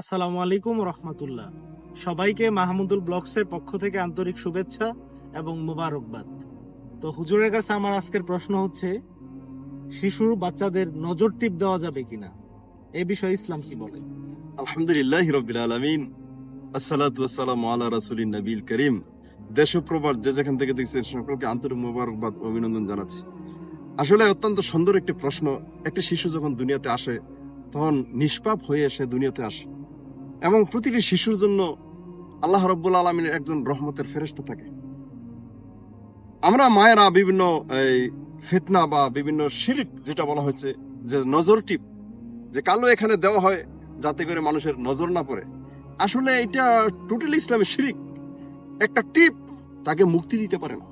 আসসালামু আলাইকুম রহমতুল্লাহ। সবাইকে মাহমুদুল ব্লগসের পক্ষ থেকে আন্তরিক শুভেচ্ছা এবং মুবারকবাদ। তো হুজুরের কাছে আমার আজকের প্রশ্ন হচ্ছে শিশু বাচ্চাদের নজর টিপ দেওয়া যাবে কিনা? এ বিষয়ে ইসলাম কি বলে? আলহামদুলিল্লাহ রবিল আলমিন। আসসালাতু আসসালামু আলা রাসুলিন নবীল করিম। দেশ ও যে যেখান থেকে দেখছেন সকলকে আন্তরিক মোবারকবাদ অভিনন্দন জানাচ্ছি। আসলে অত্যন্ত সুন্দর একটি প্রশ্ন, একটি শিশু যখন দুনিয়াতে আসে, তখন নিষ্পাপ হয়ে সে দুনিয়াতে আসে। এবং প্রতিটি শিশুর জন্য আল্লাহ রব্বুল আলমিনের একজন রহমতের ফেরেস্তা থাকে। আমরা মায়েরা বিভিন্ন এই ফিতনা বা বিভিন্ন শিরিক যেটা বলা হয়েছে যে নজর টিপ যে কালো এখানে দেওয়া হয় যাতে করে মানুষের নজর না পড়ে। আসলে এটা টোটালি ইসলামী শিরিক। একটা টিপ তাকে মুক্তি দিতে পারে না।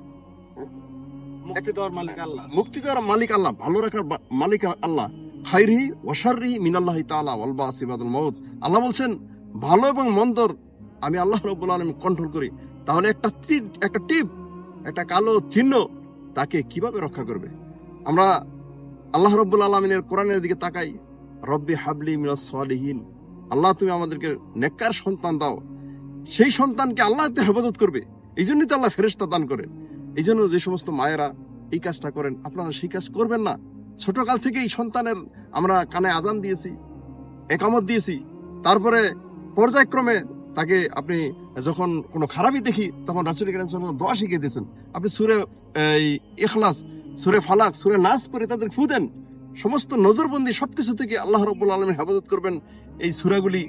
মুক্তি দেওয়ার মালিক আল্লাহ। মুক্তি দেওয়ার মালিক আল্লাহ ভালো রাখার মালিক আল্লাহ। খাইরি ওয়াশাররি মিনাল্লাহ তাআলা ওয়াল বাসিবাদুল মাউত। আল্লাহ বলছেন ভালো এবং মন্দর আমি আল্লাহ রাব্বুল আলামিন কন্ট্রোল করি, তাহলে একটা একটা টিপ, একটা কালো চিহ্ন তাকে কীভাবে রক্ষা করবে? আমরা আল্লাহ রাব্বুল আলামিনের কোরআনের দিকে তাকাই, রব্বি হাবলি মিনাস সালিহিন, আল্লাহ তুমি আমাদেরকে নেককার সন্তান দাও, সেই সন্তানকে আল্লাহ তো হেফাজত করবে এই জন্যই তো আল্লাহ ফেরেশতা দান করেন এই জন্য যে সমস্ত মায়েরা এই কাজটা করেন, আপনারা সেই কাজ করবেন না, ছোটকাল থেকেই সন্তানের আমরা কানে আজান দিয়েছি, একামত দিয়েছি, তারপরে পর্যায়ক্রমে তাকে আপনি যখন কোনো খারাপই দেখি তখন রাসুল করিম সাল্লাল্লাহু আলাইহি ওয়াসাল্লাম দোয়া শিখিয়ে দিয়েছেন। আপনি সুরে এই ইখলাস সুরে ফালাক সুরে নাস পরে তাদের ফু দেন। সমস্ত নজরবন্দি সবকিছু থেকে আল্লাহ রব্বুল আলমী হেফাজত করবেন। এই সুরাগুলি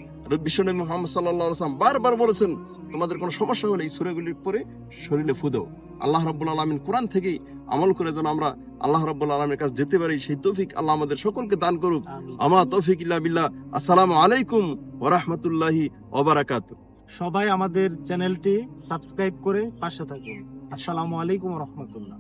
বিশ্বনবী মোহাম্মদ সাল্লাহ আসলাম বারবার বলেছেন তোমাদের কোনো সমস্যা হলে এই সুরাগুলির পরে শরীরে ফু দাও। আল্লাহ রব্বুল আলমিন কোরআন থেকেই আমল করে যেন আমরা আল্লাহ রব্বুল আলমের কাছে যেতে পারি। সেই তৌফিক আল্লাহ আমাদের সকলকে দান করুক। আমা তৌফিক ইল্লা বিল্লাহ। আসসালামু আলাইকুম ওরহমতুল্লাহি ওবারাকাত। সবাই আমাদের চ্যানেলটি সাবস্ক্রাইব করে পাশে থাকুন। আসসালামু আলাইকুম রহমতুল্লাহ